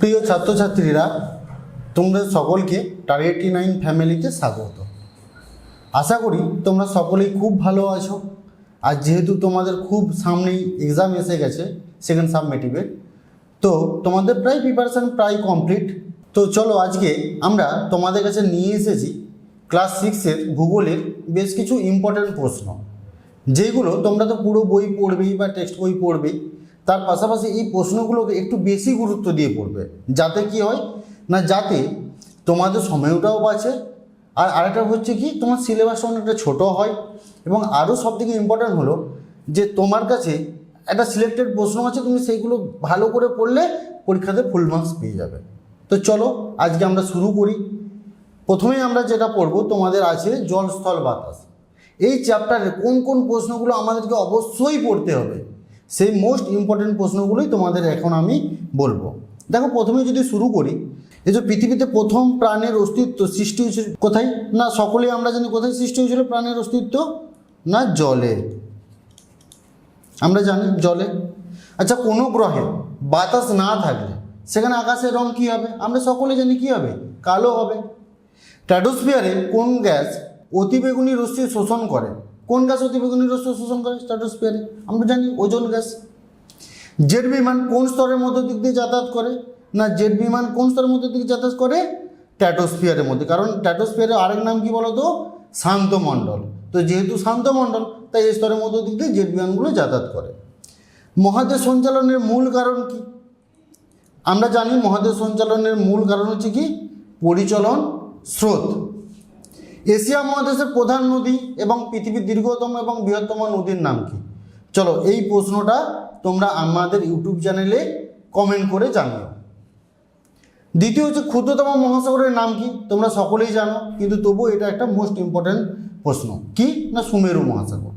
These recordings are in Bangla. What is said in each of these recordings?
প্রিয় ছাত্রছাত্রীরা, তোমরা সকলকে টার্গেটি নাইন ফ্যামিলিতে স্বাগত। আশা করি তোমরা সকলেই খুব ভালো আছো। আর যেহেতু তোমাদের খুব সামনেই এক্সাম এসে গেছে সেকেন্ড সাবমেটিভের তো তোমাদের প্রায় প্রিপারেশান প্রায় কমপ্লিট তো চলো আজকে আমরা তোমাদের কাছে নিয়ে এসেছি ক্লাস সিক্সের ভূগোলের বেশ কিছু ইম্পর্ট্যান্ট প্রশ্ন। যেগুলো তোমরা তো পুরো বই পড়বেই বা টেক্সট বই পড়বেই তার পাশাপাশি এই প্রশ্নগুলোকে একটু বেশি গুরুত্ব দিয়ে পড়বে। যাতে কি হয়, না যাতে তোমাদের সময়টাও বাঁচে, আর আরেকটা হচ্ছে কি, তোমার সিলেবাস অনেকটা ছোটো হয় এবং আরও সবথেকে ইম্পর্ট্যান্ট হলো যে তোমার কাছে একটা সিলেক্টেড প্রশ্ন আছে, তুমি সেইগুলো ভালো করে পড়লে পরীক্ষাতে ফুল মার্কস পেয়ে যাবে। তো চলো, আজকে আমরা শুরু করি। প্রথমেই আমরা যেটা পড়ব, তোমাদের আছে জল স্থল বাতাস। এই চ্যাপ্টারে কোন কোন প্রশ্নগুলো আমাদেরকে অবশ্যই পড়তে হবে। সেই মোস্ট ইম্পর্টেন্ট প্রশ্নগুলোই তোমাদের এখন আমি বলব। দেখো প্রথমে যদি শুরু করি, এই যে পৃথিবীতে প্রথম প্রাণের অস্তিত্ব সৃষ্টি হয়েছিল কোথায়? না সকলেই আমরা জানি কোথায় সৃষ্টি হয়েছিল প্রাণের অস্তিত্ব? না, জলে। আমরা জানি জলে। আচ্ছা কোনো গ্রহে বাতাস না থাকলে সেখানে আকাশের রং কী হবে? আমরা সকলে জানি কী হবে? কালো হবে। স্ট্র্যাটোস্ফিয়ারে কোন গ্যাস অতিবেগুনি রশ্মি শোষণ করে? কোন গ্যাস অতিবেগুনি রশ্মি শোষণ করে? স্ট্র্যাটোস্ফিয়ারে আমরা জানি ওজন গ্যাস জেট বিমান কোন স্তরের মধ্য দিক দিয়ে যাতায়াত করে? না, জেট বিমান কোন স্তরের মধ্য দিকে যাতায়াত করে? ট্যাটোস্ফিয়ারের মধ্যে। কারণ ট্যাটোস্ফিয়ারের আরেক নাম কি বলতো? শান্ত মণ্ডল। তো যেহেতু শান্ত মণ্ডল, তাই এই স্তরের মধ্য দিক দিয়ে জেট বিমানগুলো যাতায়াত করে। মহাদেশ সঞ্চালনের মূল কারণ কি? আমরা জানি মহাদেশ সঞ্চালনের মূল কারণ হচ্ছে কি? পরিচলন স্রোত। এশিয়া মহাদেশের প্রধান নদী এবং পৃথিবীর দীর্ঘতম এবং বৃহত্তম নদীর নাম কি? চলো এই প্রশ্নটা তোমরা আমাদের ইউটিউব চ্যানেলে কমেন্ট করে জানিও। দ্বিতীয় হচ্ছে ক্ষুদ্রতম মহাসাগরের নাম কি? তোমরা সকলেই জানো, কিন্তু তবুও এটা একটা মোস্ট ইম্পর্ট্যান্ট প্রশ্ন। কি না সুমেরু মহাসাগর?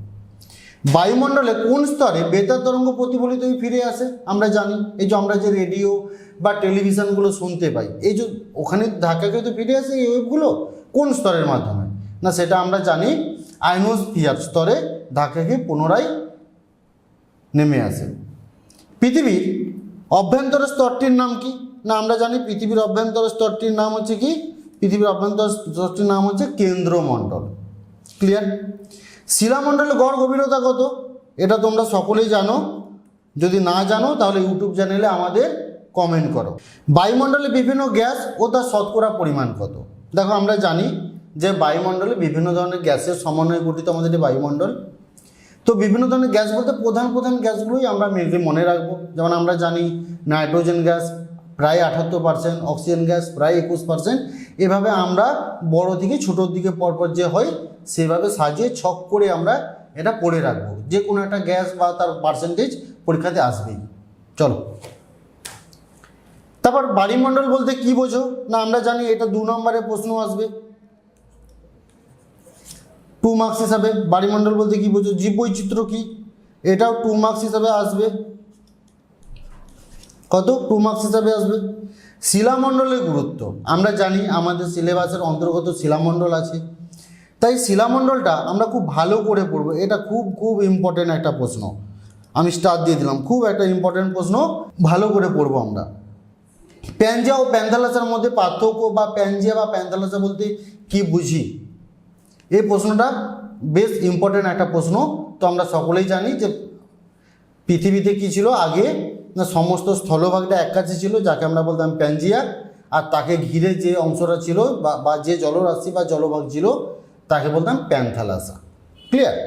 বায়ুমণ্ডলে কোন স্তরে বেতার তরঙ্গ প্রতিফলিত হয়ে ফিরে আসে? আমরা জানি, এই যে আমরা যে রেডিও বা টেলিভিশনগুলো শুনতে পাই, এই যে ওখানে ধাক্কাকে তো ফিরে আসে এই ওয়েবগুলো কোন স্তরের মাধ্যমে? না, সেটা আমরা জানি আইনোস্ফিয়ার স্তরে ধাক্কাকে পুনরায় নেমে আসে। পৃথিবীর অভ্যন্তর স্তরটির নাম কি? না, আমরা জানি পৃথিবীর অভ্যন্তর স্তরটির নাম হচ্ছে কি? পৃথিবীর অভ্যন্তর স্তরটির নাম হচ্ছে কেন্দ্রমণ্ডল। ক্লিয়ার শিলামণ্ডলের গড় গভীরতা কত? এটা তোমরা সকলেই জানো। যদি না জানো, তাহলে ইউটিউব চ্যানেলে আমাদের কমেন্ট করো। বায়ুমণ্ডলে বিভিন্ন গ্যাস ও তার শতকরা পরিমাণ কত? দেখো, আমরা জানি যে বায়ুমণ্ডলে বিভিন্ন ধরনের গ্যাসের সমন্বয়ে গঠিত আমাদের এই বায়ুমণ্ডল, তো বিভিন্ন ধরনের গ্যাস বলতে প্রধান প্রধান গ্যাসগুলোই আমরা মেনলি মনে রাখব। যেমন আমরা জানি নাইট্রোজেন গ্যাস প্রায় আঠাত্তর পার্সেন্ট, অক্সিজেন গ্যাস প্রায় একুশ পার্সেন্ট। এভাবে আমরা বড় থেকে ছোটোর দিকে, পরপর যে হয়, সেভাবে সাজিয়ে ছক করে আমরা এটা পড়ে রাখব। যে কোনো একটা গ্যাস বা তার পার্সেন্টেজ পরীক্ষাতে আসবেই। চলো। তারপর বাড়িমণ্ডল বলতে কি বোঝো? না, আমরা জানি এটা দু নম্বরে প্রশ্ন আসবে। টু মার্কস হিসাবে বাড়িমণ্ডল বলতে কি বোঝো? জীব বৈচিত্র্য কি? এটাও টু মার্কস হিসাবে আসবে। কত? টু মার্কস হিসাবে আসবে। শিলামণ্ডলের গুরুত্ব। আমরা জানি আমাদের সিলেবাসের অন্তর্গত শিলামণ্ডল আছে। তাই শিলামণ্ডলটা আমরা খুব ভালো করে পড়ব। এটা খুব খুব ইম্পর্টেন্ট একটা প্রশ্ন। আমি স্টার দিয়ে দিলাম। খুব একটা ইম্পর্টেন্ট প্রশ্ন ভালো করে পড়ব আমরা। প্যানজিয়া ও প্যান্থালাসার মধ্যে পার্থক্য বা প্যানজিয়া বা প্যান্থালাসা বলতে কি বুঝি? এই প্রশ্নটা বেশ ইম্পর্টেন্ট একটা প্রশ্ন। তো আমরা সকলেই জানি যে পৃথিবীতে কি ছিল? আগে না সমস্ত স্থলভাগটা এক কাছে ছিল, যাকে আমরা বলতাম প্যানজিয়া, আর তাকে ঘিরে যে অংশটা ছিল বা যে জলরাশি বা জলভাগ ছিল, তাকে বলতাম প্যান্থালাসা। ক্লিয়ার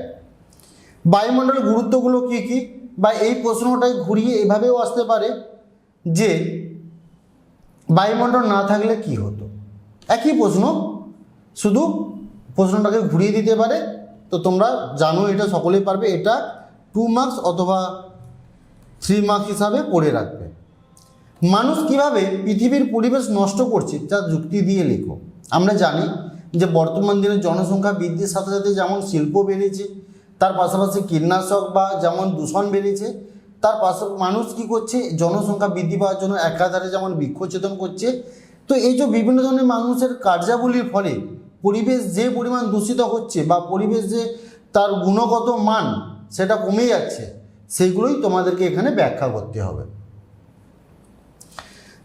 বায়ুমণ্ডলের গুরুত্বগুলো কী কী? বা এই প্রশ্নটাই ঘুরিয়ে এভাবেও আসতে পারে যে বায়ুমণ্ডল না থাকলে কি হতো? একই প্রশ্ন। শুধু প্রশ্নটাকে ঘুরিয়ে দিতে পারে। তো তোমরা জানো এটা সকলেই পারবে। এটা টু মার্কস অথবা থ্রি মার্কস হিসাবে পড়ে রাখবে। মানুষ কীভাবে পৃথিবীর পরিবেশ নষ্ট করছে যা যুক্তি দিয়ে লেখো। আমরা জানি যে বর্তমান দিনে জনসংখ্যা বৃদ্ধির সাথে সাথে যেমন শিল্প বেড়েছে, তার পাশাপাশি কীটনাশক বা যেমন দূষণ বেড়েছে তার পাশে মানুষ কি করছে? জনসংখ্যা বৃদ্ধি পাওয়ার জন্য একাধারে যেমন বৃক্ষছেদন করছে। তো এই যে বিভিন্ন ধরনের মানুষের কার্যাবলীর ফলে পরিবেশ যে পরিমাণ দূষিত হচ্ছে বা পরিবেশ যে তার গুণগত মান সেটা কমে যাচ্ছে, সেইগুলোই তোমাদেরকে এখানে ব্যাখ্যা করতে হবে।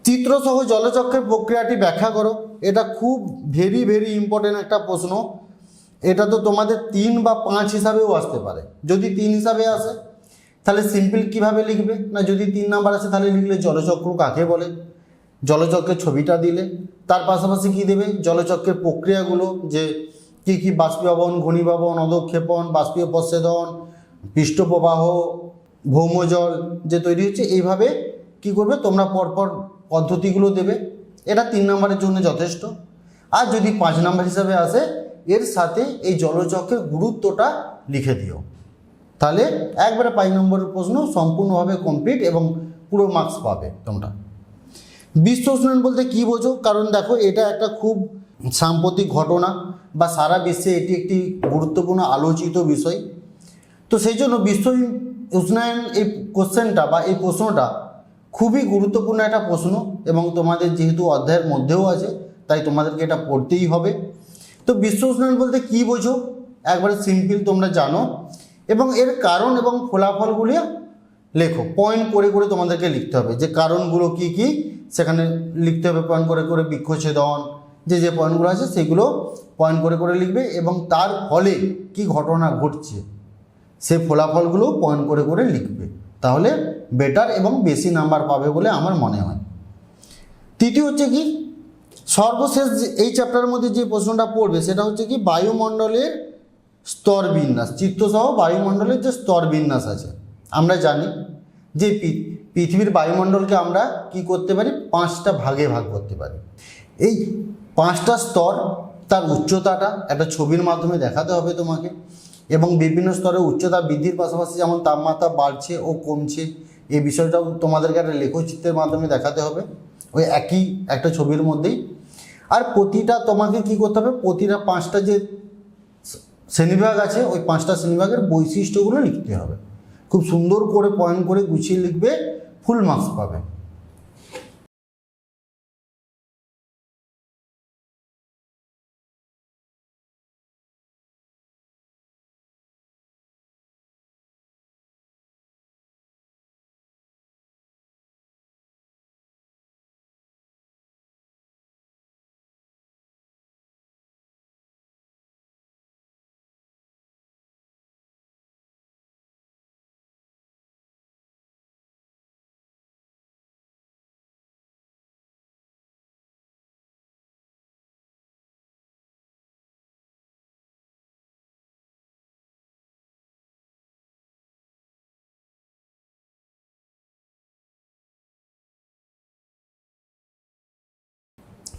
চিত্রসহ জলচক্রের প্রক্রিয়াটি ব্যাখ্যা করো। এটা খুব ভেরি ভেরি ইম্পর্টেন্ট একটা প্রশ্ন। এটা তো তোমাদের তিন বা পাঁচ হিসাবেও আসতে পারে। যদি তিন হিসাবে আসে তাহলে সিম্পল কীভাবে লিখবে? না যদি তিন নাম্বার আসে তাহলে লিখলে জলচক্র কাকে বলে? জলচক্রের ছবিটা দিলে। তার পাশাপাশি কি দেবে? জলচক্রের প্রক্রিয়াগুলো, যে কি কি বাষ্পীভবন, ঘনীভবন, অধক্ষেপণ বাষ্পীয় প্রচ্ছেদন পৃষ্ঠপ্রবাহ, ভৌমজল যে তৈরি হচ্ছে, এইভাবে কি করবে? তোমরা পরপর পদ্ধতিগুলো দেবে। এটা তিন নম্বরের জন্য যথেষ্ট। আর যদি পাঁচ নম্বর হিসাবে আসে, এর সাথে এই জলচক্রের গুরুত্বটা লিখে দিও। তাহলে একবারে পাঁচ নম্বরের প্রশ্ন সম্পূর্ণভাবে কমপ্লিট এবং পুরো মার্কস পাবে তোমরা। বিশ্ব উষ্ণায়ন বলতে কী বোঝো? কারণ দেখো, এটা একটা খুব সাম্প্রতিক ঘটনা বা সারা বিশ্বে এটি একটি গুরুত্বপূর্ণ, আলোচিত বিষয়। তো সেই জন্য বিশ্ব উষ্ণায়ন এই কোশ্চেনটা বা এই প্রশ্নটা খুবই গুরুত্বপূর্ণ একটা প্রশ্ন এবং তোমাদের যেহেতু অধ্যায়ের মধ্যেও আছে, তাই তোমাদেরকে এটা পড়তেই হবে। তো বিশ্ব উষ্ণায়ন বলতে কী বোঝো? একবারে সিম্পল তোমরা জানো। এবং এর কারণ এবং ফলাফলগুলি লেখো। পয়েন্ট করে করে তোমাদেরকে লিখতে হবে। যে কারণগুলো কি কি, সেখানে লিখতে হবে পয়েন্ট করে করে বৃক্ষছেদন যে যে পয়েন্টগুলো আছে সেগুলো পয়েন্ট করে করে লিখবে এবং তার ফলে কি ঘটনা ঘটছে, সে ফলাফলগুলো পয়েন্ট করে করে লিখবে। তাহলে বেটার এবং বেশি নাম্বার পাবে বলে আমার মনে হয়। তৃতীয় হচ্ছে কি, সর্বশেষ এই চ্যাপ্টারের মধ্যে যে প্রশ্নটা পড়বে, সেটা হচ্ছে কি বায়ুমণ্ডলের স্তর বিন্যাস, চিত্তসহ বায়ুমণ্ডলের যে স্তর বিন্যাস আছে। আমরা জানি যে পৃথিবীর বায়ুমণ্ডলকে আমরা কি করতে পারি? পাঁচটা ভাগে ভাগ করতে পারি। এই পাঁচটা স্তর, তার উচ্চতাটা একটা ছবির মাধ্যমে দেখাতে হবে তোমাকে। এবং বিভিন্ন স্তরে উচ্চতা বৃদ্ধির পাশাপাশি যেমন তাপমাত্রা বাড়ছে ও কমছে এই বিষয়টাও তোমাদেরকে একটা লেখচিত্রের মাধ্যমে দেখাতে হবে। ওই একই একটা ছবির মধ্যেই। আর প্রতিটা তোমাকে কি করতে হবে? প্রতিটা পাঁচটা যে শ্রেণীবিভাগ আছে, ওই পাঁচটা শ্রেণীবিভাগের বৈশিষ্ট্যগুলো লিখতে হবে। খুব সুন্দর করে পয়েন্ট করে গুছিয়ে লিখবে ফুল মার্কস পাবে।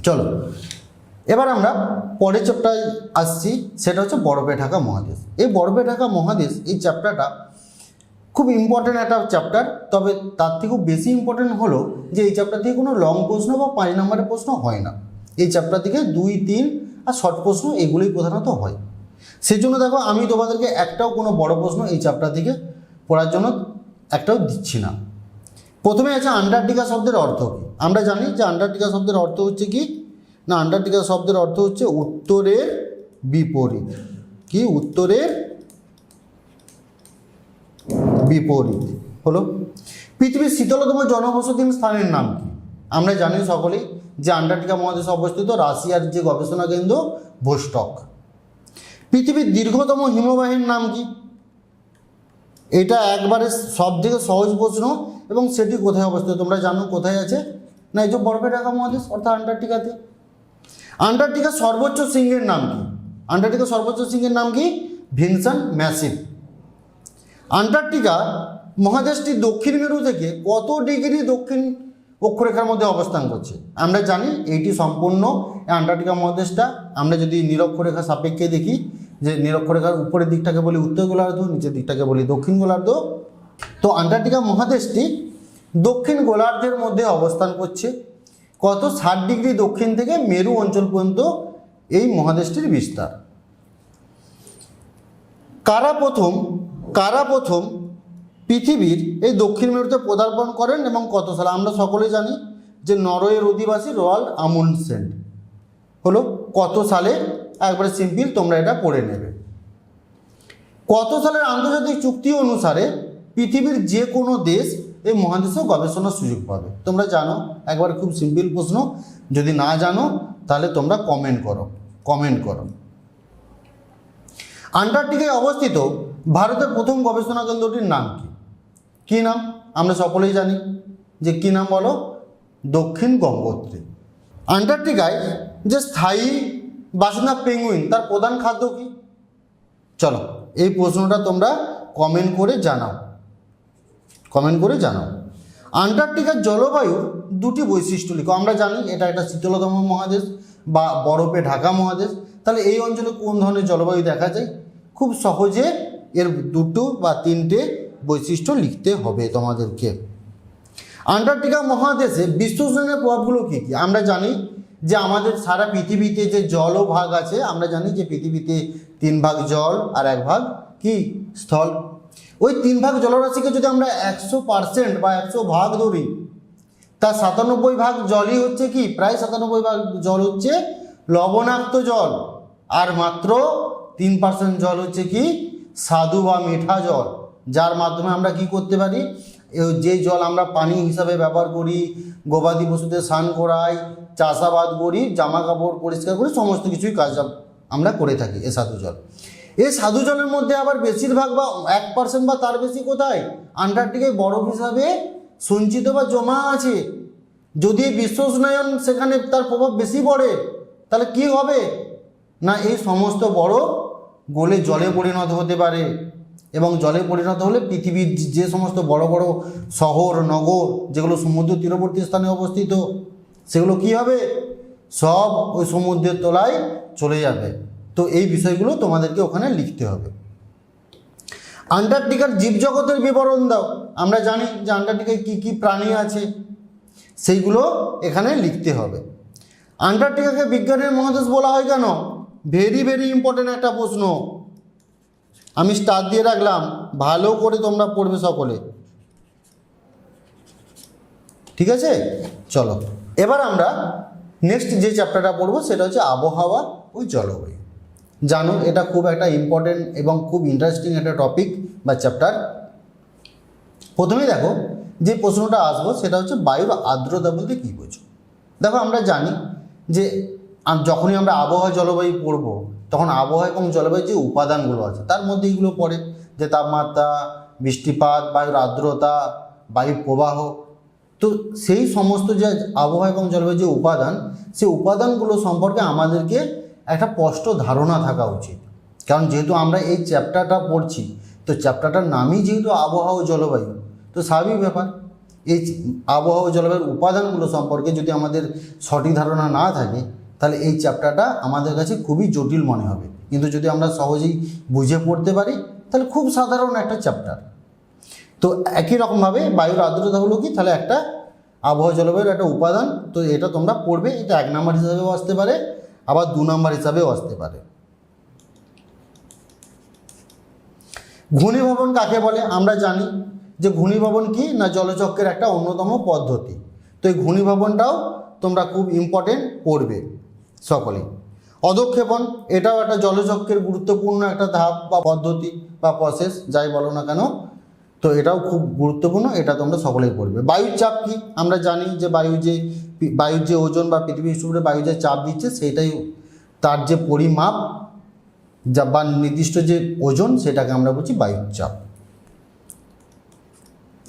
চলো, এবার আমরা পরের চ্যাপ্টারে আসছি, সেটা হচ্ছে বরফে ঢাকা মহাদেশ। এই বরফে ঢাকা মহাদেশ, এই চ্যাপ্টারটা খুব ইম্পর্ট্যান্ট একটা চ্যাপ্টার তবে তার থেকেও বেশি ইম্পর্ট্যান্ট হলো যে এই চ্যাপ্টার থেকে কোনো লং প্রশ্ন বা পাঁচ নম্বরের প্রশ্ন হয় না। এই চ্যাপ্টার থেকে দুই, তিন আর শর্ট প্রশ্ন এগুলোই প্রধানত হয়। সেজন্য দেখো, আমি তোমাদেরকে একটাও কোনো বড় প্রশ্ন এই চ্যাপ্টার থেকে পড়ার জন্য একটাও দিচ্ছি না। প্রথমে আছে আন্টার্কটিকা শব্দের অর্থ কী? আমরা জানি যে আন্টার্কটিকা শব্দের অর্থ হচ্ছে কি? না আন্টার্কটিকা শব্দের অর্থ হচ্ছে উত্তরের বিপরীত। কি? উত্তরের বিপরীত। হলো? পৃথিবীর শীতলতম জনবসতি স্থানের নাম কি? আমরা জানি সকলেই যে আন্টার্কটিকা মহাদেশে অবস্থিত রাশিয়ার যে গবেষণা কেন্দ্র ভোস্টক পৃথিবীর দীর্ঘতম হিমবাহের নাম কি? এটা একবারে সব থেকে সহজ প্রশ্ন এবং সেটি কোথায় অবস্থিত? তোমরা জানো কোথায় আছে? না, এই যে বরফে ঢাকা মহাদেশ, অর্থাৎ আন্টার্কটিকাতে। আন্টার্কটিকার সর্বোচ্চ সিংহের নাম কি? আন্টার্কটিকার সর্বোচ্চ সিংহের নাম কি? Vinson Massif. আন্টার্কটিকা মহাদেশটি দক্ষিণ মেরু থেকে কত ডিগ্রি দক্ষিণ অক্ষরেখার মধ্যে অবস্থান করছে? আমরা জানি এইটি সম্পূর্ণ আন্টার্কটিকা মহাদেশটা। আমরা যদি নিরক্ষরেখা সাপেক্ষে দেখি, যে নিরক্ষরেখার উপরের দিকটাকে বলি উত্তর গোলার্ধ, নিচের দিকটাকে বলি দক্ষিণ গোলার্ধ। তো আন্টার্কটিকা মহাদেশটি দক্ষিণ গোলার্ধের মধ্যে অবস্থান করছে। কত ষাট ডিগ্রি দক্ষিণ থেকে মেরু অঞ্চল পর্যন্ত এই মহাদেশটির বিস্তার? কারা প্রথম কারা প্রথম পৃথিবীর এই দক্ষিণ মেরুতে পদার্পণ করেন এবং কত সালে? আমরা সকলে জানি যে নরওয়ের অধিবাসী রোয়াল আমুন্ডসেন হলো কত সালে? একবারে সিম্পল, তোমরা এটা পড়ে নেবে। কত সালের আন্তর্জাতিক চুক্তি অনুসারে পৃথিবীর যে কোনো দেশ এই মহাদেশেও গবেষণার সুযোগ পাবে। তোমরা জানো, একবার খুব সিম্পল প্রশ্ন, যদি না জানো, তাহলে তোমরা কমেন্ট করো কমেন্ট করো। আন্টার্কটিকায় অবস্থিত ভারতের প্রথম গবেষণা কেন্দ্রটির নাম কি? কী নাম? আমরা সকলেই জানি। যে কী নাম বলো? দক্ষিণ গঙ্গোত্রী। আন্টার্কটিকায় যে স্থায়ী বাসিন্দা পেঙ্গুইন, তার প্রধান খাদ্য কি? চলো, এই প্রশ্নটা তোমরা কমেন্ট করে জানাও। কমেন্ট করে জানাও। আন্টার্কটিকার জলবায়ুর দুটি বৈশিষ্ট্য লিখো। আমরা জানি এটা একটা শীতলতম মহাদেশ বা বরফে ঢাকা মহাদেশ। তাহলে এই অঞ্চলে কোন ধরনের জলবায়ু দেখা যায়? খুব সহজে এর দুটো বা তিনটে বৈশিষ্ট্য লিখতে হবে তোমাদেরকে। আন্টার্কটিকা মহাদেশে বিশ্ব প্রভাবগুলো কী কী? আমরা জানি যে আমাদের সারা পৃথিবীতে যে জলভাগ আছে, আমরা জানি যে পৃথিবীতে তিন ভাগ জল আর এক ভাগ কি? স্থল। ওই তিন ভাগ জলরাশিকে যদি আমরা একশো পার্সেন্ট বা একশো ভাগ ধরি তার সাতানব্বই ভাগ জলই হচ্ছে কি? প্রায় সাতানব্বই ভাগ জল হচ্ছে লবণাক্ত জল। আর মাত্র তিন পার্সেন্ট জল হচ্ছে কি? স্বাদু বা মিঠা জল। যার মাধ্যমে আমরা কি করতে পারি? যে জল আমরা পানি হিসাবে ব্যবহার করি, গবাদি পশুদের স্নান করাই, চাষাবাদ করি জামা কাপড় পরিষ্কার করি, সমস্ত কিছুই কাজ আমরা করে থাকি এ সাধু জল। এই সাধু জলের মধ্যে আবার বেশিরভাগ বা এক পার্সেন্ট বা তার বেশি কোথায়? আন্টার্কটিকায় বরফ হিসাবে সঞ্চিত বা জমা আছে। যদি বিশ্ব উষ্ণায়ন সেখানে তার প্রভাব বেশি পড়ে, তাহলে কি হবে? না, এই সমস্ত বরফ গলে জলে পরিণত হতে পারে। এবং জলে পরিণত হলে পৃথিবীর যে সমস্ত বড় বড় শহর, নগর, যেগুলো সমুদ্র তীরবর্তী স্থানে অবস্থিত, সেগুলো কি হবে? সব ওই সমুদ্রের তলায় চলে যাবে। তো এই বিষয়গুলো তোমাদেরকে ওখানে লিখতে হবে। আন্টার্কটিকার জীবজগতের বিবরণ দাও। আমরা জানি যে আন্টার্কটিকায় কী কী প্রাণী আছে, সেইগুলো এখানে লিখতে হবে। আন্টার্কটিকাকে বিজ্ঞানের মহাদেশ বলা হয় কেন? ভেরি ভেরি ইম্পর্টেন্ট একটা প্রশ্ন। আমি স্টার দিয়ে রাখলাম, ভালো করে তোমরা পড়বে সকলে। ঠিক আছে? চলো। এবার আমরা নেক্সট যে চ্যাপ্টারটা পড়ব, সেটা হচ্ছে আবহাওয়া ও জলবায়ু। জানো এটা খুব একটা ইম্পর্টেন্ট এবং খুব ইন্টারেস্টিং একটা টপিক বা চ্যাপ্টার প্রথমেই দেখো, যে প্রশ্নটা আসব, সেটা হচ্ছে বায়ুর আর্দ্রতা বলতে কী বোঝো? দেখো, আমরা জানি যে যখনই আমরা আবহাওয়া জলবায়ু পড়ব, তখন আবহাওয়া এবং জলবায়ুর যে উপাদানগুলো আছে, তার মধ্যে এগুলো পড়ে, যে তাপমাত্রা, বৃষ্টিপাত, বায়ুর আর্দ্রতা বায়ু প্রবাহ। তো সেই সমস্ত যে আবহাওয়া এবং জলবায়ুর যে উপাদান, সেই উপাদানগুলো সম্পর্কে আমাদেরকে একটা স্পষ্ট ধারণা থাকা উচিত। কারণ যেহেতু আমরা এই চ্যাপ্টারটা পড়ছি, তো চ্যাপ্টারটার নামই যেহেতু আবহাওয়া ও জলবায়ু, তো স্বাভাবিক ব্যাপার। এই আবহাওয়া জলবায়ুর উপাদানগুলো সম্পর্কে যদি আমাদের সঠিক ধারণা না থাকে, তাহলে এই চ্যাপ্টারটা আমাদের কাছে খুবই জটিল মনে হবে। কিন্তু যদি আমরা সহজেই বুঝে পড়তে পারি, তাহলে খুব সাধারণ একটা চ্যাপ্টার। তো একই রকমভাবে বায়ুর আর্দ্রতা হলো কি? তাহলে একটা আবহাওয়া জলবায়ুর একটা উপাদান, তো এটা তোমরা পড়বে। এটা এক নাম্বার হিসাবেও আসতে পারে। আবার দু নম্বর হিসাবেও আসতে পারে। ঘূর্ণিভবন কাকে বলে? আমরা জানি যে ঘূর্ণিভবন কি না জলচক্রের একটা অন্যতম পদ্ধতি। তো এই ঘূর্ণিভবনটাও তোমরা খুব ইম্পর্টেন্ট পড়বে সকলেই অধক্ষেপণ, এটাও একটা জলচক্রের গুরুত্বপূর্ণ একটা ধাপ বা পদ্ধতি বা প্রসেস যাই বলো না কেন তো এটাও খুব গুরুত্বপূর্ণ, এটা তোমরা সকলেই পড়বে। বায়ুর চাপ কি? আমরা জানি যে বায়ু যে, বায়ুর যে ওজন বা পৃথিবীর উপরে বায়ু যে চাপ দিচ্ছে, সেটাই তার যে পরিমাপ যা বা নির্দিষ্ট যে ওজন, সেটাকে আমরা বলছি বায়ুর চাপ।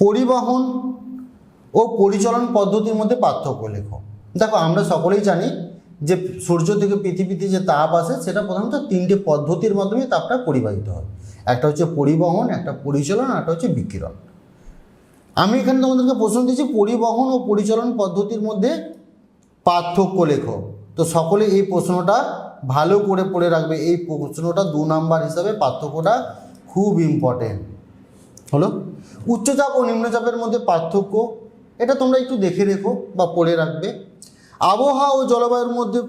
পরিবহন ও পরিচালন পদ্ধতির মধ্যে পার্থক্য লেখো। দেখো, আমরা সকলেই জানি যে সূর্য থেকে পৃথিবীতে যে তাপ আসে, সেটা প্রধানত তিনটে পদ্ধতির মাধ্যমে তাপটা পরিবাহিত হয়। একটা হচ্ছে পরিবহন, একটা পরিচালন একটা হচ্ছে বিকিরণ। আমি এখানে তোমাদেরকে প্রশ্ন দিচ্ছি, পরিবহন ও পরিচালন পদ্ধতির মধ্যে পার্থক্য লেখো। তো সকলে এই প্রশ্নটা ভালো করে পড়ে রাখবে। এই প্রশ্নটা দু নাম্বার হিসাবে পার্থক্যটা খুব ইম্পর্টেন্ট হলো? উচ্চচাপ ও নিম্নচাপের মধ্যে পার্থক্য, এটা তোমরা একটু দেখে রেখো বা পড়ে রাখবে। আবহাওয়া ও জলবায়ুর মধ্যে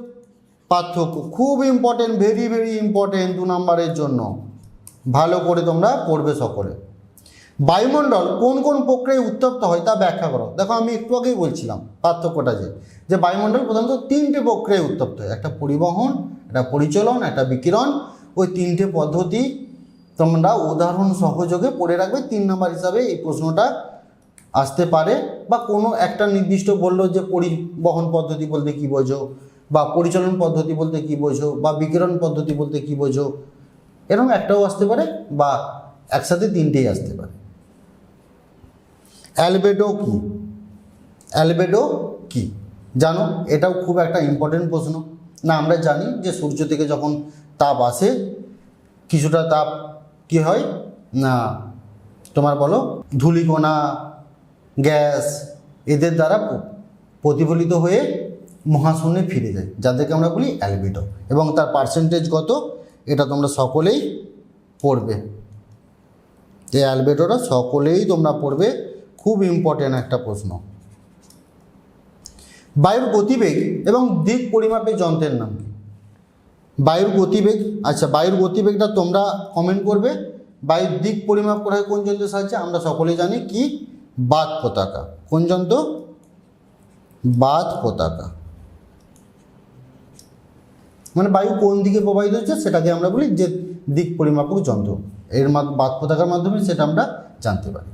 পার্থক্য, খুব ইম্পর্টেন্ট ভেরি ভেরি ইম্পর্টেন্ট দু নাম্বারের জন্য। ভালো করে তোমরা পড়বে সকলে। বায়ুমণ্ডল কোন কোন প্রক্রিয়ায় উত্তপ্ত হয় তা ব্যাখ্যা করো। দেখো আমি একটু আগেই বলছিলাম পার্থক্যটা যে যে বায়ুমণ্ডল প্রধানত তিনটে প্রক্রিয়ায় উত্তপ্ত হয়, একটা পরিবহন, একটা পরিচলন, একটা বিকিরণ। ওই তিনটে পদ্ধতি তোমরা উদাহরণ সহযোগে পড়ে রাখবে। তিন নম্বর হিসাবে এই প্রশ্নটা আসতে পারে বা কোনো একটা নির্দিষ্ট বলল যে পরিবহন পদ্ধতি বলতে কি বোঝো বা পরিচালন পদ্ধতি বলতে কি বোঝো বা বিকিরণ পদ্ধতি বলতে কি বোঝো এরকম একটাও আসতে পারে বা একসাথে তিনটেই আসতে পারে। অ্যালবেডো কি? অ্যালবেডো কি? জানো, এটাও খুব একটা ইম্পর্টেন্ট প্রশ্ন। না, আমরা জানি যে সূর্য থেকে যখন তাপ আসে, কিছুটা তাপ কি হয়? না, তোমার বলো, ধূলিকণা, গ্যাস, এদের দ্বারা প্রতিফলিত হয়ে মহাশূন্যে ফিরে যায়, যাদেরকে আমরা বলি অ্যালবেডো। এবং তার পার্সেন্টেজ কত? এটা তোমরা সকলেই পড়বে। এই অ্যালবেটোটা সকলেই তোমরা পড়বে। খুব ইম্পর্টেন্ট একটা প্রশ্ন। বায়ুর গতিবেগ এবং দিক পরিমাপের যন্ত্রের নাম কি? বায়ুর গতিবেগ আচ্ছা বায়ুর গতিবেগটা তোমরা কমেন্ট করবে। বায়ুর দিক পরিমাপ করা হয় কোন যন্ত্রের সাহায্যে? আমরা সকলেই জানি কি? বাদ পতাকা। কোন যন্ত্র? বাদ পতাকা। মানে বায়ু কোন দিকে প্রবাহিত হচ্ছে সেটাকে আমরা বলি যে দিক পরিমাপক যন্ত্র। এর বাদ পতাকার মাধ্যমে সেটা আমরা জানতে পারি।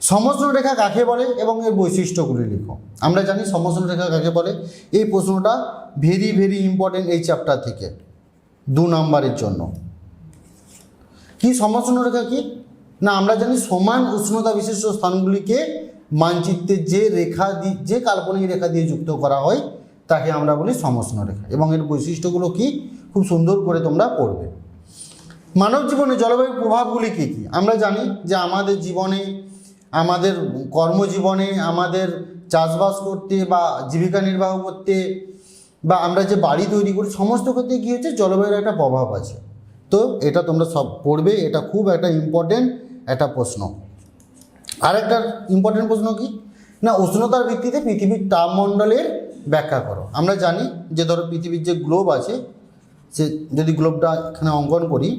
সমষ্ণ রেখা কাকে বলে এবং এর বৈশিষ্ট্যগুলি লিখো। আমরা জানি সমষ্ণ রেখা কাকে বলে। এই প্রশ্নটা ভেরি ভেরি ইম্পর্টেন্ট এই চ্যাপ্টার থেকে। দু নম্বরের জন্য। কি সমষ্ণ রেখা কি? না, আমরা জানি সমান উষ্ণতা বিশিষ্ট স্থানগুলিকে মানচিত্রে যে রেখা দিয়ে যে কাল্পনিক রেখা দিয়ে যুক্ত করা হয় তাকে আমরা বলি সমষ্ণ রেখা। এবং এর বৈশিষ্ট্যগুলো কি? খুব সুন্দর করে তোমরা পড়বে। মানব জীবনে জলবায়ুর প্রভাবগুলি কী কী? আমরা জানি যে আমাদের জীবনে, আমাদের কর্মজীবনে, আমাদের চাষবাস করতে বা জীবিকা নির্বাহ করতে বা আমরা যে বাড়ি তৈরি করি, সমস্ত ক্ষেত্রে কী হচ্ছে? জলবায়ুর একটা প্রভাব আছে। তো এটা তোমরা সব পড়বে, এটা খুব একটা ইম্পর্টেন্ট একটা প্রশ্ন। আরেকটা ইম্পর্টেন্ট প্রশ্ন কি? না, উষ্ণতার ভিত্তিতে পৃথিবীর তাপমণ্ডলের ব্যাখ্যা করো। আমরা জানি যে ধরো পৃথিবীর যে গ্লোব আছে, সে যদি গ্লোবটা এখানে অঙ্কন করি,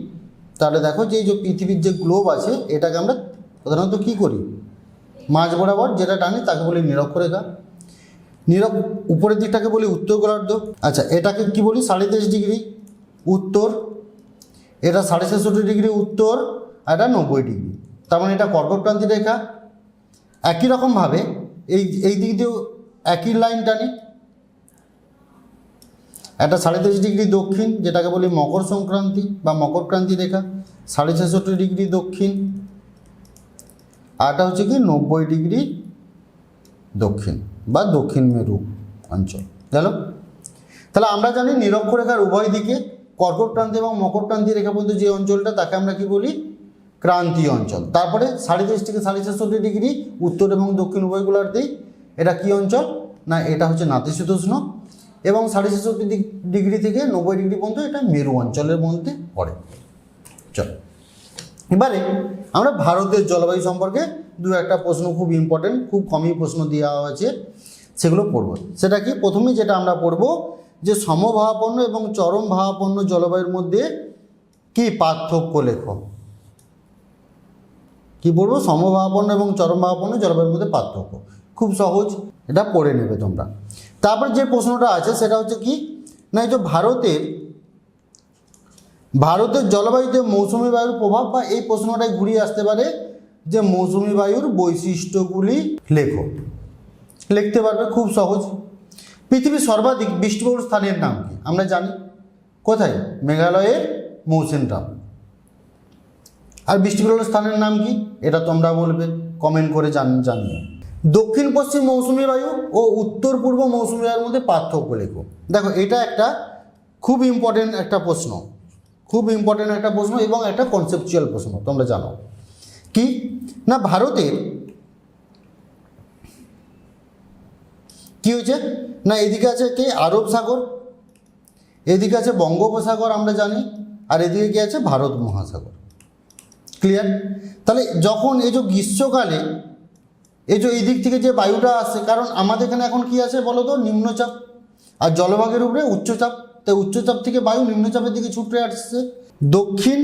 তাহলে দেখো যে এই যে পৃথিবীর যে গ্লোব আছে, এটাকে আমরা প্রধানত কী করি? মাঝ বরাবর যেটা টানি তাকে বলি নিরক্ষরেখা নিরক উপরের দিকটাকে বলি উত্তর গোলার্ধ। আচ্ছা এটাকে কি বলি? সাড়ে তেইশ ডিগ্রি। উত্তর, এটা সাড়ে ছেষট্টি ডিগ্রি উত্তর, আর এটা নব্বই ডিগ্রি। তার মানে এটা কর্কটক্রান্তি রেখা। একই রকমভাবে এই এই দিক দিয়েও একই লাইন টানি। একটা সাড়ে তেইশ ডিগ্রি দক্ষিণ, যেটাকে বলি মকর সংক্রান্তি বা মকরক্রান্তি রেখা, সাড়ে ছেষট্টি ডিগ্রি দক্ষিণ, আরটা হচ্ছে কি নব্বই ডিগ্রি দক্ষিণ বা দক্ষিণ মেরু অঞ্চল। গেল? তাহলে আমরা জানি নিরক্ষরেখার উভয় দিকে কর্কটক্রান্তি এবং মকর মকরক্রান্তি রেখা পর্যন্ত যে অঞ্চলটা, তাকে আমরা কি বলি? ক্রান্তীয় অঞ্চল। তারপরে সাড়ে তেইশ থেকে সাড়ে ছেষট্টি ডিগ্রি উত্তর এবং দক্ষিণ উভয়গুলোতেই এটা কি অঞ্চল? না, এটা হচ্ছে নাতিশীতোষ্ণ এবং সাড়ে ছেষট্টি ডিগ্রি থেকে নব্বই ডিগ্রি পর্যন্ত এটা মেরু অঞ্চলের মধ্যে পড়ে। চল। এবারে আমরা ভারতের জলবায়ু সম্পর্কে দু একটা প্রশ্ন খুব ইম্পর্টেন্ট খুব কমই প্রশ্ন দেওয়া আছে সেগুলো পড়ব। সেটা কি প্রথমে যেটা আমরা পড়ব যে সমভাবাপন্ন এবং চরম ভাবাপন্ন জলবায়ুর মধ্যে কি পার্থক্য লেখ? কি পড়ব? সমভাবাপন্ন এবং চরম ভাবাপন্ন জলবায়ুর মধ্যে পার্থক্য। খুব সহজ, এটা পড়ে নেবে তোমরা। তারপর যে প্রশ্নটা আছে, সেটা হচ্ছে কি? না, এই যে ভারতের ভারতের জলবায়ুতে মৌসুমি বায়ুর প্রভাব, বা এই প্রশ্নটাই ঘুরিয়ে আসতে পারে যে মৌসুমি বায়ুর বৈশিষ্ট্যগুলি লেখো। লিখতে পারবে খুব সহজ। পৃথিবীর সর্বাধিক বৃষ্টিবহুল স্থানের নাম কি? আমরা জানি। কোথায়? মেঘালয়ের মৌসিনরাম আর বৃষ্টিবহুল স্থানের নাম কি? এটা তোমরা বলবে কমেন্ট করে জান, জানিও। দক্ষিণ পশ্চিম মৌসুমি বায়ু ও উত্তর পূর্ব মৌসুমি বায়ুর মধ্যে পার্থক্য লেখো। দেখো, এটা একটা খুব ইম্পর্টেন্ট একটা প্রশ্ন। খুব ইম্পর্টেন্ট একটা প্রশ্ন এবং একটা কনসেপচুয়াল প্রশ্ন, তোমরা জানো। কি? না, ভারতের কি হয়েছে? না, এদিকে আছে কে? আরব সাগর। এদিকে আছে বঙ্গোপসাগর, আমরা জানি। আর এদিকে কি আছে? ভারত মহাসাগর। ক্লিয়ার তাহলে যখন এই যে গ্রীষ্মকালে এই যে এই দিক থেকে যে বায়ুটা আসছে কারণ আমাদের এখানে এখন কি আছে বলো তো? নিম্নচাপ। আর জলভাগের উপরে উচ্চচাপ। তাই উচ্চচাপ থেকে বায়ু নিম্নচাপের দিকে ছুটে আসছে। দক্ষিণ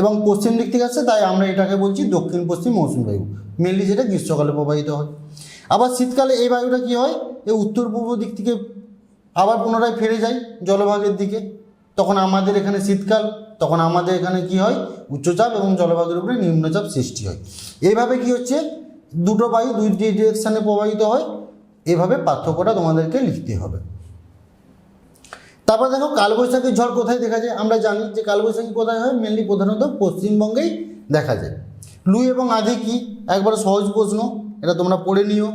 এবং পশ্চিম দিক থেকে আসছে, তাই আমরা এটাকে বলছি দক্ষিণ পশ্চিম মৌসুমী বায়ু। মেনলি যেটা গ্রীষ্মকালে প্রবাহিত হয়। আবার শীতকালে এই বায়ুটা কি হয়? এই উত্তর পূর্ব দিক থেকে আবার পুনরায় ফিরে যায় জলভাগের দিকে। তখন আমাদের এখানে শীতকাল, তখন আমাদের এখানে কি হয়? উচ্চচাপ এবং জলভাগের উপরে নিম্নচাপ সৃষ্টি হয়। এইভাবে কি হচ্ছে? দুটো বায়ু দুই ডিরেকশানে প্রবাহিত হয়। এভাবে পার্থক্যটা তোমাদেরকে লিখতে হবে। তারপর দেখো কালবৈশাখী ঝড় কোথায় দেখা যায়? আমরা জানি যে কালবৈশাখী কোথায় হয়? মেনলি প্রধানত পশ্চিমবঙ্গেই দেখা যায়। লুই এবং আধি কি? একবার সহজ প্রশ্ন, এটা তোমরা পড়ে নিও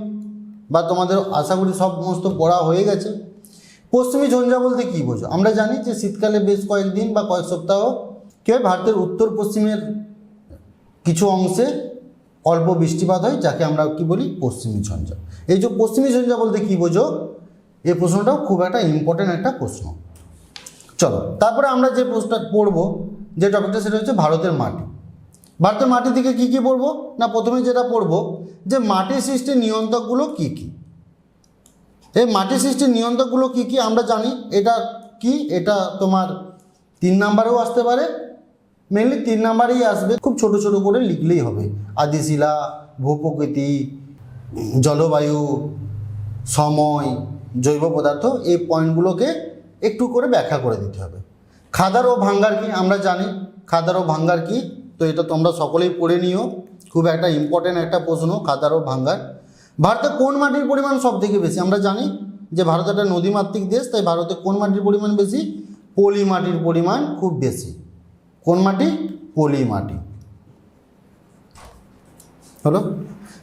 বা তোমাদের আশা করি সমস্ত পড়া হয়ে গেছে। পশ্চিমী ঝঞ্ঝা বলতে কী বোঝো? আমরা জানি যে শীতকালে বেশ কয়েকদিন বা কয়েক সপ্তাহ কি হয় ভারতের উত্তর পশ্চিমের কিছু অংশে অল্প বৃষ্টিপাত হয়, যাকে আমরা কি বলি? পশ্চিমী ঝঞ্ঝা। এই যে পশ্চিমী ঝঞ্ঝা বলতে কী বোঝো? এই প্রশ্নটাও খুব একটা ইম্পর্ট্যান্ট একটা প্রশ্ন। চলো, তারপরে আমরা যে প্রশ্নটা পড়ব, যে টপিকটা সেটা হচ্ছে ভারতের মাটি। ভারতের মাটি থেকে কি কি পড়ব? না, প্রথমে যেটা পড়ব, যে মাটির সৃষ্টির নিয়ন্ত্রকগুলো কি কি? এই মাটির সৃষ্টির নিয়ন্ত্রকগুলো কি কি আমরা জানি? এটা কি? এটা তোমার তিন নাম্বারেও আসতে পারে মেনলি তিন নাম্বারেই আসবে, খুব ছোট ছোট করে লিখলেই হবে। আদিশিলা, ভূপ্রকৃতি, জলবায়ু, সময়, জৈব পদার্থ, এই পয়েন্টগুলোকে একটু করে ব্যাখ্যা করে দিতে হবে। খাদার ও ভাঙ্গার কি? আমরা জানি খাদার ও ভাঙ্গার কি? তো এটা তোমরা সকলেই পড়ে নিও। খুব একটা ইম্পর্টেন্ট একটা প্রশ্ন, খাদার ও ভাঙ্গার। ভারতে কোন মাটির পরিমাণ সব থেকে বেশি? আমরা জানি যে ভারত একটা নদীমাতৃক দেশ, তাই ভারতে কোন মাটির পরিমাণ বেশি? পলি মাটির পরিমাণ খুব বেশি। কোন মাটি? পলি মাটি। হলো?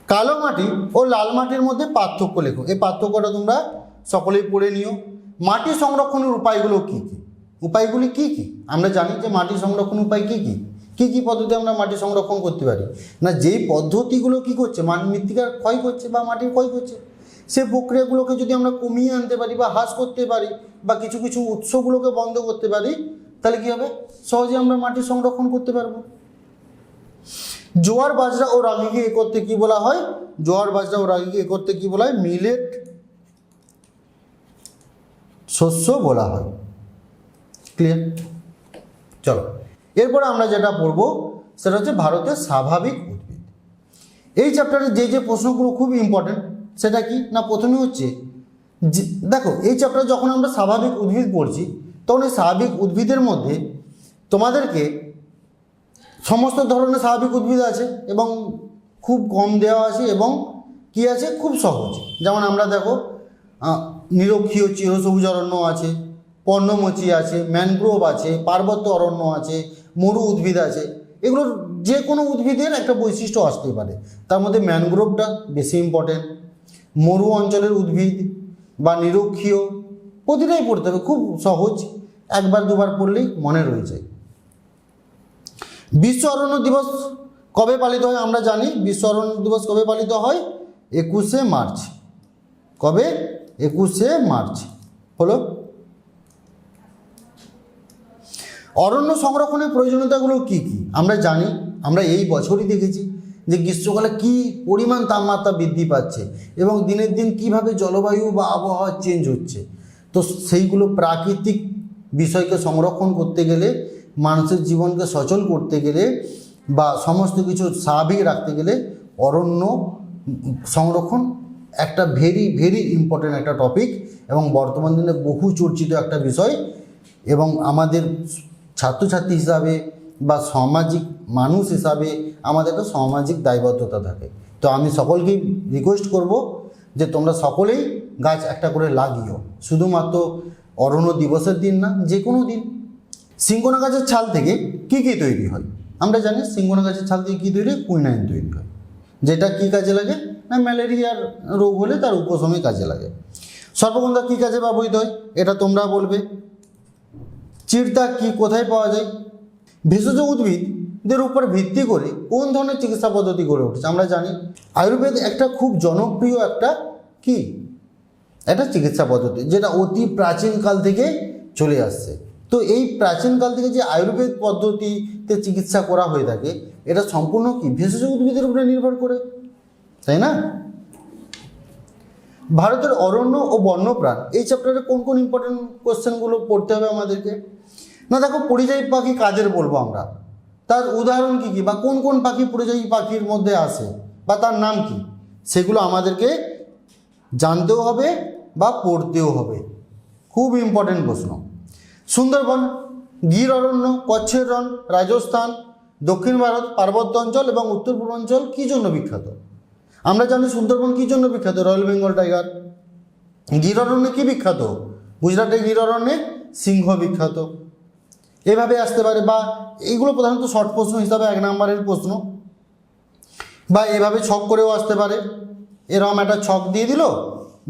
কালো মাটি ও লাল মাটির মধ্যে পার্থক্য লেখো। এই পার্থক্যটা তোমরা সকলেই পড়ে নিও। মাটি সংরক্ষণের উপায়গুলো কী কী? উপায়গুলি কী কী? আমরা জানি যে মাটি সংরক্ষণ উপায় কী কী? কী কী পদ্ধতি আমরা মাটি সংরক্ষণ করতে পারি? না, যেই পদ্ধতিগুলো কী করছে? মাটি মৃত্তিকার ক্ষয় করছে বা মাটির ক্ষয় করছে সে প্রক্রিয়াগুলোকে যদি আমরা কমিয়ে আনতে পারি বা হ্রাস করতে পারি বা কিছু কিছু উৎসগুলোকে বন্ধ করতে পারি তাহলে কী হবে? সহজে আমরা মাটি সংরক্ষণ করতে পারব। জোয়ার বাজরা ও রাগিকে এ করতে কি বলা হয়? জোয়ার বাজরা ও রাগিকে এ করতে কি বলা হয়? মিলেট শস্য বলা হয়। ক্লিয়ার চলো। এরপরে আমরা যেটা পড়ব, সেটা হচ্ছে ভারতের স্বাভাবিক উদ্ভিদ। এই চ্যাপ্টারে যে যে প্রশ্নগুলো খুব ইম্পর্টেন্ট সেটা কি? না প্রথমে হচ্ছে দেখো, এই চ্যাপ্টারে যখন আমরা স্বাভাবিক উদ্ভিদ পড়ছি তখন এই স্বাভাবিক উদ্ভিদের মধ্যে তোমাদেরকে সমস্ত ধরনের স্বাভাবিক উদ্ভিদ আছে এবং খুব কম দেওয়া আছে এবং কি আছে? খুব সহজ। যেমন আমরা দেখো নিরক্ষীয় চিরসবুজ অরণ্য আছে, পর্ণমোচী আছে, ম্যানগ্রোভ আছে, পার্বত্য অরণ্য আছে, মরু উদ্ভিদ আছে। এগুলোর যে কোনো উদ্ভিদের একটা বৈশিষ্ট্য আসতে পারে। তার মধ্যে ম্যানগ্রোভটা বেশি ইম্পর্টেন্ট মরু অঞ্চলের উদ্ভিদ বা নিরক্ষীয় প্রতিটাই পড়তে হবে। খুব সহজ। একবার দুবার পড়লেই মনে রয়ে যায়। বিশ্ব অরণ্য দিবস কবে পালিত হয় আমরা জানি। বিশ্ব অরণ্য দিবস কবে পালিত হয়? একুশে মার্চ। কবে? একুশে মার্চ। হলো? অরণ্য সংরক্ষণের প্রয়োজনীয়তাগুলো কি কি? আমরা জানি, আমরা এই বছরই দেখেছি যে গ্রীষ্মকালে কি পরিমাণ তাপমাত্রা বৃদ্ধি পাচ্ছে এবং দিনের দিন কীভাবে জলবায়ু বা আবহাওয়া চেঞ্জ হচ্ছে। তো সেইগুলো প্রাকৃতিক বিষয়কে সংরক্ষণ করতে গেলে, মানুষের জীবনকে সচল করতে গেলে বা সমস্ত কিছু স্বাভাবিক রাখতে গেলে অরণ্য সংরক্ষণ একটা ভেরি ভেরি ইম্পর্ট্যান্ট একটা টপিক এবং বর্তমান দিনে বহু চর্চিত একটা বিষয় এবং আমাদের ছাত্রছাত্রী হিসাবে বা সামাজিক মানুষ হিসাবে আমাদের একটা সামাজিক দায়বদ্ধতা থাকে। তো আমি সকলকেই রিকোয়েস্ট করব যে তোমরা সকলেই গাছ একটা করে লাগিও। শুধুমাত্র অরণ্য দিবসের দিন না, যে কোনো দিন। সিঙ্গোনা গাছের ছাল থেকে কি কি তৈরি হয়? আমরা জানি সিঙ্গোনা গাছের ছাল থেকে কী তৈরি হয়? কুইনাইন তৈরি হয়। যেটা কি কাজে লাগে? না, ম্যালেরিয়ার রোগ হলে তার উপশমে কাজে লাগে। সর্বগন্ধা কী কাজে ব্যবহৃত হয়? এটা তোমরা বলবে। চিরতা কি কোথায় পাওয়া যায়? ভেষজ উদ্ভিদদের উপর ভিত্তি করে কোন ধরনের চিকিৎসা পদ্ধতি গড়ে উঠেছে? আমরা জানি। আয়ুর্বেদ একটা খুব জনপ্রিয় একটা কি? একটা চিকিৎসা পদ্ধতি, যেটা অতি প্রাচীনকাল থেকে চলে আসছে। তো এই প্রাচীনকাল থেকে যে আয়ুর্বেদ পদ্ধতিতে চিকিৎসা করা হয়ে থাকে, এটা সম্পূর্ণ কি? ভেষজ উদ্ভিদের উপরে নির্ভর করে, তাই না? ভারতের অরণ্য ও বন্যপ্রাণ, এই চ্যাপ্টারে কোন কোন ইম্পর্টেন্ট কোশ্চেনগুলো পড়তে হবে আমাদেরকে? না, দেখো, পরিযায়ী পাখি কাজের বলব আমরা? তার উদাহরণ কী কী? বা কোন কোন পাখি পরিযায়ী পাখির মধ্যে আসে বা তার নাম কি? সেগুলো আমাদেরকে জানতেও হবে বা পড়তেও হবে। খুব ইম্পর্টেন্ট প্রশ্ন। সুন্দরবন, গির অরণ্য, কচ্ছের রণ, রাজস্থান, দক্ষিণ ভারত, পার্বত্য অঞ্চল এবং উত্তর পূর্বাঞ্চল কী জন্য বিখ্যাত? আমরা জানি সুন্দরবন কী জন্য বিখ্যাত? রয়্যাল বেঙ্গল টাইগার গির অরণ্যে কী বিখ্যাত? গুজরাটের গির অরণ্যে সিংহ বিখ্যাত। এভাবে আসতে পারে বা এইগুলো প্রধানত শর্ট প্রশ্ন হিসাবে এক নম্বরের প্রশ্ন। বা এভাবে ছক করেও আসতে পারে। এরকম একটা ছক দিয়ে দিল,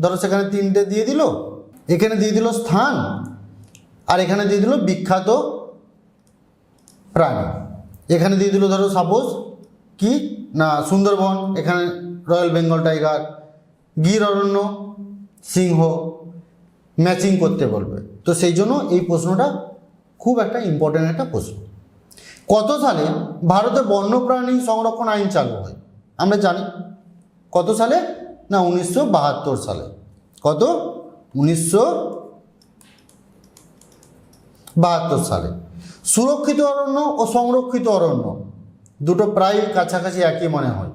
ধরো সেখানে তিনটে দিয়ে দিল, এখানে দিয়ে দিল স্থান, আর এখানে দিয়ে দিল বিখ্যাত প্রাণী। এখানে দিয়ে দিল ধরো সাপোজ কি? না, সুন্দরবন, এখানে রয়্যাল বেঙ্গল টাইগার, গির অরণ্য, সিংহ, ম্যাচিং করতে বলবে। তো সেই জন্য এই প্রশ্নটা খুব একটা ইম্পর্ট্যান্ট একটা প্রশ্ন। কত সালে ভারতে বন্যপ্রাণী সংরক্ষণ আইন চালু হয়? আমরা জানি। কত সালে? না, উনিশশো বাহাত্তর সালে। কত? উনিশশো বাহাত্তর সালে। সুরক্ষিত অরণ্য ও সংরক্ষিত অরণ্য, দুটো প্রায় কাছাকাছি একই মনে হয়।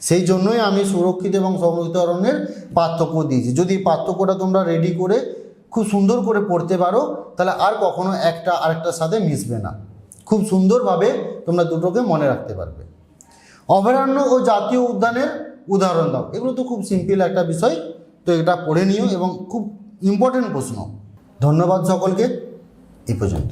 সেই জন্যই আমি সুরক্ষিত এবং সংরক্ষিত অরণ্যের পার্থক্য দিয়েছি। যদি পার্থক্যটা তোমরা রেডি করে, খুব সুন্দর করে পড়তে পারো, তাহলে আর কখনো একটা আরেকটার সাথে মিশবে না। খুব সুন্দরভাবে তোমরা দুটোকে মনে রাখতে পারবে। অভয়ারণ্য ও জাতীয় উদ্যানের উদাহরণ দাও। এগুলো তো খুব সিম্পল একটা বিষয়, তো এটা পড়ে নিও এবং খুব ইম্পর্টেন্ট প্রশ্ন। ধন্যবাদ সকলকে, এই পর্যন্ত